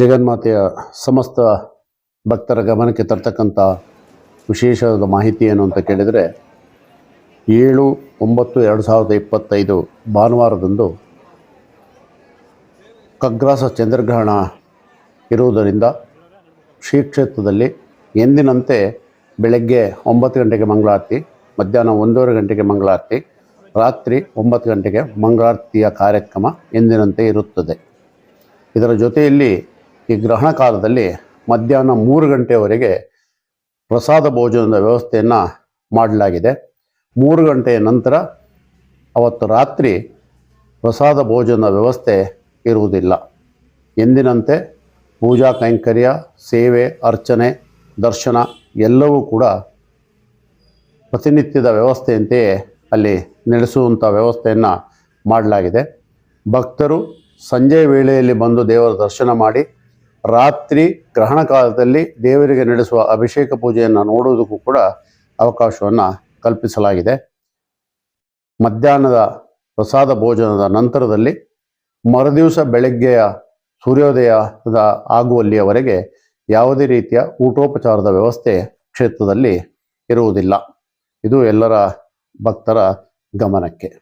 ಜಗನ್ಮಾತೆಯ ಸಮಸ್ತ ಭಕ್ತರ ಗಮನಕ್ಕೆ ತರ್ತಕ್ಕಂಥ ವಿಶೇಷವಾದ ಮಾಹಿತಿ ಏನು ಅಂತ ಕೇಳಿದರೆ, ಏಳು ಒಂಬತ್ತು ಎರಡು ಸಾವಿರದ ಇಪ್ಪತ್ತೈದು ಭಾನುವಾರದಂದು ಕಗ್ರಾಸ ಚಂದ್ರಗ್ರಹಣ ಇರುವುದರಿಂದ ಶ್ರೀ ಕ್ಷೇತ್ರದಲ್ಲಿ ಎಂದಿನಂತೆ ಬೆಳಗ್ಗೆ ಒಂಬತ್ತು ಗಂಟೆಗೆ ಮಂಗಳಾರತಿ, ಮಧ್ಯಾಹ್ನ ಒಂದೂವರೆ ಗಂಟೆಗೆ ಮಂಗಳಾರತಿ, ರಾತ್ರಿ ಒಂಬತ್ತು ಗಂಟೆಗೆ ಮಂಗಳಾರತಿಯ ಕಾರ್ಯಕ್ರಮ ಎಂದಿನಂತೆ ಇರುತ್ತದೆ. ಇದರ ಜೊತೆಯಲ್ಲಿ ಈ ಗ್ರಹಣ ಕಾಲದಲ್ಲಿ ಮಧ್ಯಾಹ್ನ ಮೂರು ಗಂಟೆಯವರೆಗೆ ಪ್ರಸಾದ ಭೋಜನದ ವ್ಯವಸ್ಥೆಯನ್ನು ಮಾಡಲಾಗಿದೆ. ಮೂರು ಗಂಟೆಯ ನಂತರ ಅವತ್ತು ರಾತ್ರಿ ಪ್ರಸಾದ ಭೋಜನದ ವ್ಯವಸ್ಥೆ ಇರುವುದಿಲ್ಲ. ಎಂದಿನಂತೆ ಪೂಜಾ ಕೈಂಕರ್ಯ, ಸೇವೆ, ಅರ್ಚನೆ, ದರ್ಶನ ಎಲ್ಲವೂ ಕೂಡ ಪ್ರತಿನಿತ್ಯದ ವ್ಯವಸ್ಥೆಯಂತೆಯೇ ಅಲ್ಲಿ ನಡೆಸುವಂಥ ವ್ಯವಸ್ಥೆಯನ್ನು ಮಾಡಲಾಗಿದೆ. ಭಕ್ತರು ಸಂಜೆ ವೇಳೆಯಲ್ಲಿ ಬಂದು ದೇವರ ದರ್ಶನ ಮಾಡಿ ರಾತ್ರಿ ಗ್ರಹಣ ಕಾಲದಲ್ಲಿ ದೇವರಿಗೆ ನಡೆಸುವ ಅಭಿಷೇಕ ಪೂಜೆಯನ್ನು ನೋಡುವುದಕ್ಕೂ ಕೂಡ ಅವಕಾಶವನ್ನು ಕಲ್ಪಿಸಲಾಗಿದೆ. ಮಧ್ಯಾಹ್ನದ ಪ್ರಸಾದ ಭೋಜನದ ನಂತರದಲ್ಲಿ ಮರುದಿವಸ ಬೆಳಗ್ಗೆಯ ಸೂರ್ಯೋದಯದ ಆಗುವಲ್ಲಿಯವರೆಗೆ ಯಾವುದೇ ರೀತಿಯ ಊಟೋಪಚಾರದ ವ್ಯವಸ್ಥೆ ಕ್ಷೇತ್ರದಲ್ಲಿ ಇರುವುದಿಲ್ಲ. ಇದು ಎಲ್ಲರ ಭಕ್ತರ ಗಮನಕ್ಕೆ.